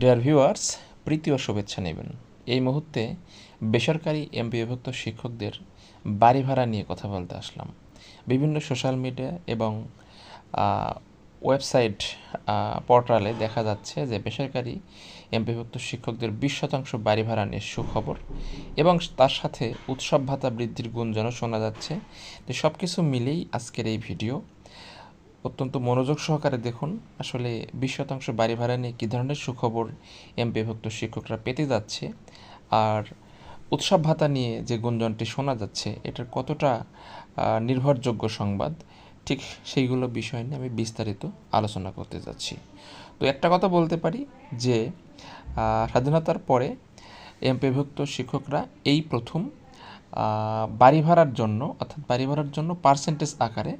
Dear viewers প্রীতি ও শুভেচ্ছা নেবেন। এই মুহূর্তে বেসরকারি এমপিভুক্ত শিক্ষকদের বাড়ি ভাড়া নিয়ে কথা বলতে আসলাম। বিভিন্ন সোশ্যাল মিডিয়া এবং ওয়েবসাইট পোর্টালে দেখা যাচ্ছে যে বেসরকারি এমপিভুক্ত শিক্ষকদের বিশ শতাংশ বাড়ি ভাড়া নিয়ে সুখবর এবং তার সাথে উৎসব ভাতা বৃদ্ধির গুঞ্জনও শোনা যাচ্ছে। তো সব কিছু মিলেই আজকের এই ভিডিও অত্যন্ত মনোযোগ সহকারে দেখুন, আসলে বিশ শতাংশ বাড়ি ভাড়া নিয়ে কী ধরনের সুখবর এমপিভুক্ত শিক্ষকরা পেতে যাচ্ছে, আর উৎসব ভাতা নিয়ে যে গুঞ্জনটি শোনা যাচ্ছে, এটার কতটা নির্ভরযোগ্য সংবাদ, ঠিক সেইগুলো বিষয় নিয়ে আমি বিস্তারিত আলোচনা করতে যাচ্ছি। তো একটা কথা বলতে পারি যে স্বাধীনতার পরে এমপিভুক্ত শিক্ষকরা এই প্রথম বাড়ি ভাড়ার জন্য, অর্থাৎ বাড়ি ভাড়ার জন্য পার্সেন্টেজ আকারে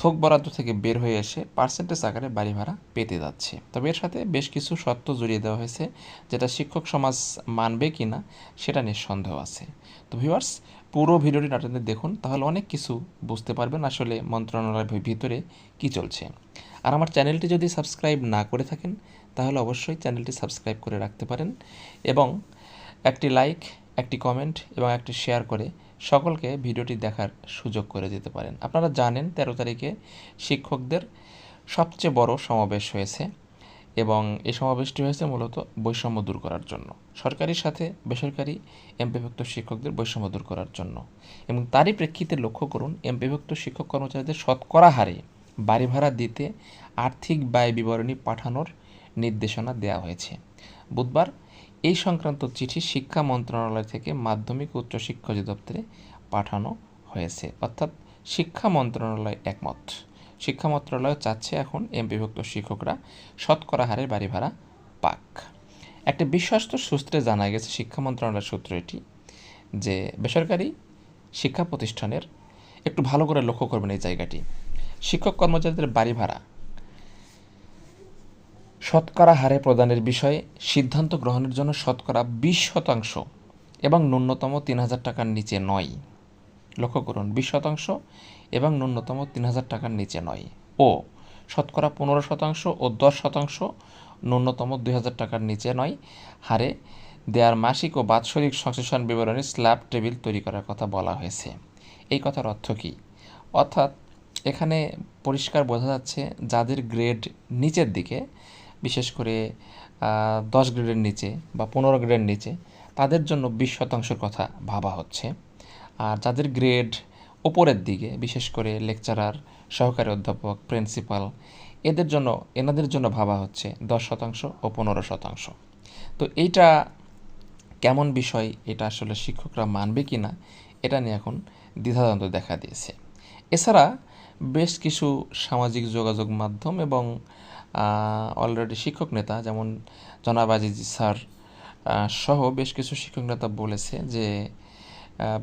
থোক বরাদ্দ থেকে বের হয়ে এসে পার্সেন্টেজ আকারে বাড়ি ভাড়া পেতে যাচ্ছে। তবে এর সাথে বেশ কিছু শর্ত জড়িয়ে দেওয়া হয়েছে, যেটা শিক্ষক সমাজ মানবে কি না সেটা নিয়ে সন্দেহ আছে। তো ভিউয়ার্স পুরো ভিডিওটি নাটনে দেখুন, তাহলে অনেক কিছু বুঝতে পারবেন আসলে মন্ত্রণালয়ের ভিতরে কি চলছে। আর আমার চ্যানেলটি যদি সাবস্ক্রাইব না করে থাকেন, তাহলে অবশ্যই চ্যানেলটি সাবস্ক্রাইব করে রাখতে পারেন এবং একটি লাইক একটি কমেন্ট এবং একটি শেয়ার করে সকলকে ভিডিওটি দেখার সুযোগ করে দিতে পারেন। আপনারা জানেন তেরো তারিখে শিক্ষকদের সবচেয়ে বড় সমাবেশ হয়েছে এবং এই সমাবেশটি হয়েছে মূলত বৈষম্য দূর করার জন্য। সরকারির সাথে বেসরকারি এমপিভুক্ত শিক্ষকদের বৈষম্য দূর করার জন্য। এবং তারই প্রেক্ষিতে লক্ষ্য করুন, এমপিভুক্ত শিক্ষক কর্মচারীদের শতকরা হারে বাড়ি ভাড়া দিতে আর্থিক ব্যয় বিবরণী পাঠানোর নির্দেশনা দেওয়া হয়েছে। বুধবার এই সংক্রান্ত চিঠি শিক্ষা মন্ত্রণালয় থেকে মাধ্যমিক উচ্চ শিক্ষা অধিদপ্তরে পাঠানো হয়েছে। অর্থাৎ শিক্ষা মন্ত্রণালয় একমত। শিক্ষা মন্ত্রণালয় চাচ্ছে এখন এমপিভুক্ত শিক্ষকরা শতকরা হারে বাড়ি ভাড়া পাক। একটা বিশ্বস্ত সূত্রে জানা গেছে, শিক্ষা মন্ত্রণালয়ের সূত্র এটি, যে বেসরকারি শিক্ষা প্রতিষ্ঠানের একটু ভালো করে লক্ষ্য করবেন এই জায়গাটি। শিক্ষক কর্মচারীদের বাড়ি ভাড়া শতকরা হারে প্রদানের বিষয়ে সিদ্ধান্ত গ্রহণের জন্য শতকরা বিশ শতাংশ এবং ন্যূনতম তিন হাজার টাকার নিচে নয়। লক্ষ্য করুন, বিশ শতাংশ এবং ন্যূনতম তিন হাজার টাকার নিচে নয়। ও, শতকরা পনেরো শতাংশ ও দশ শতাংশ ন্যূনতম দুই হাজার টাকার নিচে নয়। হারে দেয়ার মাসিক ও বাৎসরিক সংশ্লেষণ বিবরণী স্ল্যাব টেবিল তৈরি করার কথা বলা হয়েছে। এই কথার অর্থ কী? অর্থাৎ এখানে পরিষ্কার বোঝা যাচ্ছে যাদের গ্রেড নিচের দিকে বিশেষ করে দশ গ্রেডের নিচে বা পনেরো গ্রেডের নিচে, তাদের জন্য বিশ শতাংশের কথা ভাবা হচ্ছে। আর যাদের গ্রেড ওপরের দিকে, বিশেষ করে লেকচারার, সহকারী অধ্যাপক, প্রিন্সিপাল, এদের জন্য, এনাদের জন্য ভাবা হচ্ছে দশ শতাংশ ও পনেরো শতাংশ। তো এইটা কেমন বিষয়, এটা আসলে শিক্ষকরা মানবে কি না, এটা নিয়ে এখন দ্বিধাদ্বন্দ্ব দেখা দিয়েছে। এছাড়া বেশ কিছু সামাজিক যোগাযোগ মাধ্যম এবং অলরেডি শিক্ষক নেতা, যেমন জনাব আজিজ স্যার সহ বেশ কিছু শিক্ষক নেতা বলেছে যে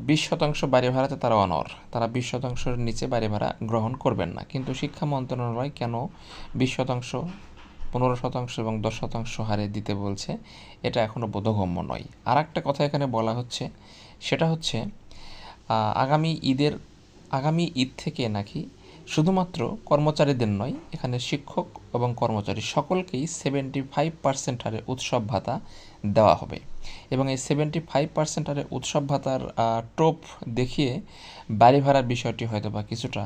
বিশ শতাংশ বাড়ি ভাড়াতে তারা অনর। তারা বিশ শতাংশের নিচে বাড়ি ভাড়া গ্রহণ করবেন না। কিন্তু শিক্ষা মন্ত্রণালয় কেন বিশ শতাংশ, পনেরো শতাংশ এবং দশ শতাংশ হারে দিতে বলছে, এটা এখনও বোধগম্য নয়। আর একটা কথা এখানে বলা হচ্ছে, সেটা হচ্ছে আগামী ঈদের, আগামী ঈদ থেকে নাকি শুধুমাত্র কর্মচারীদের নয়, এখানে শিক্ষক এবং কর্মচারী সকলকেই সেভেন্টি ফাইভ পার্সেন্ট হারে উৎসব ভাতা দেওয়া হবে। এবং এই সেভেন্টি ফাইভ পার্সেন্ট হারে উৎসব ভাতার টোপ দেখিয়ে বাড়ি ভাড়ার বিষয়টি হয়তো বা কিছুটা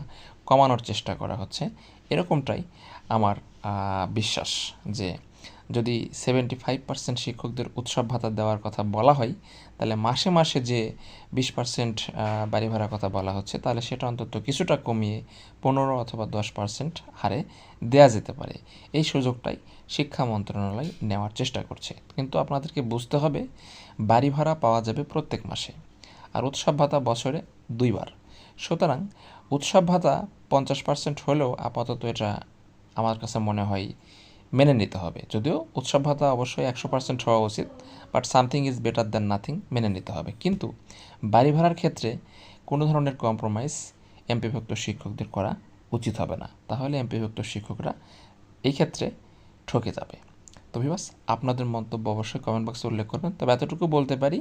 কমানোর চেষ্টা করা হচ্ছে। এরকমটাই আমার বিশ্বাস যে যদি সেভেন্টি ফাইভ পার্সেন্ট শিক্ষকদের উৎসব ভাতা দেওয়ার কথা বলা হয়, তাহলে মাসে মাসে যে বিশ পার্সেন্ট বাড়ি ভাড়ার কথা বলা হচ্ছে, তাহলে সেটা অন্তত কিছুটা কমিয়ে পনেরো অথবা দশ পার্সেন্ট হারে দেয়া যেতে পারে। এই সুযোগটাই শিক্ষা মন্ত্রণালয় নেওয়ার চেষ্টা করছে। কিন্তু আপনাদেরকে বুঝতে হবে, বাড়ি ভাড়া পাওয়া যাবে প্রত্যেক মাসে, আর উৎসব ভাতা বছরে দুইবার। সুতরাং উৎসব ভাতা পঞ্চাশ পার্সেন্ট হলেও আপাতত এটা আমার কাছে মনে হয় মেনে নিতে হবে। যদিও উৎসব ভাতা অবশ্যই একশো পার্সেন্ট হওয়া উচিত but something is better than nothing মেনে নিতে হবে। কিন্তু বাড়ি ভাড়ার ক্ষেত্রে কোনো ধরনের কম্প্রোমাইজ এমপিভুক্ত শিক্ষকদের করা উচিত হবে না। তাহলে এমপিভুক্ত শিক্ষকরা এই ক্ষেত্রে ঠকে যাবে। তো ভিবাস আপনাদের মন্তব্য অবশ্যই কমেন্ট বক্সে উল্লেখ করবেন। তবে এতটুকু বলতে পারি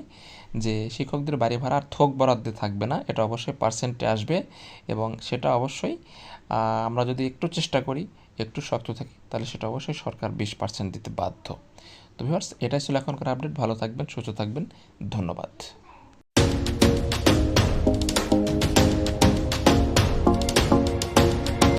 যে শিক্ষকদের বাড়ি ভাড়া আর থোক বরাদ্দে থাকবে না, এটা অবশ্যই পার্সেন্টে আসবে এবং সেটা অবশ্যই আমরা যদি একটু চেষ্টা করি একটু শক্ত থাকে, তাহলে সেটা অবশ্যই সরকার বিশ পার্সেন্ট দিতে বাধ্য। তো ভিউয়ার্স এটাই ছিল এখনকার আপডেট ভালো থাকবেন, সুস্থ থাকবেন। ধন্যবাদ।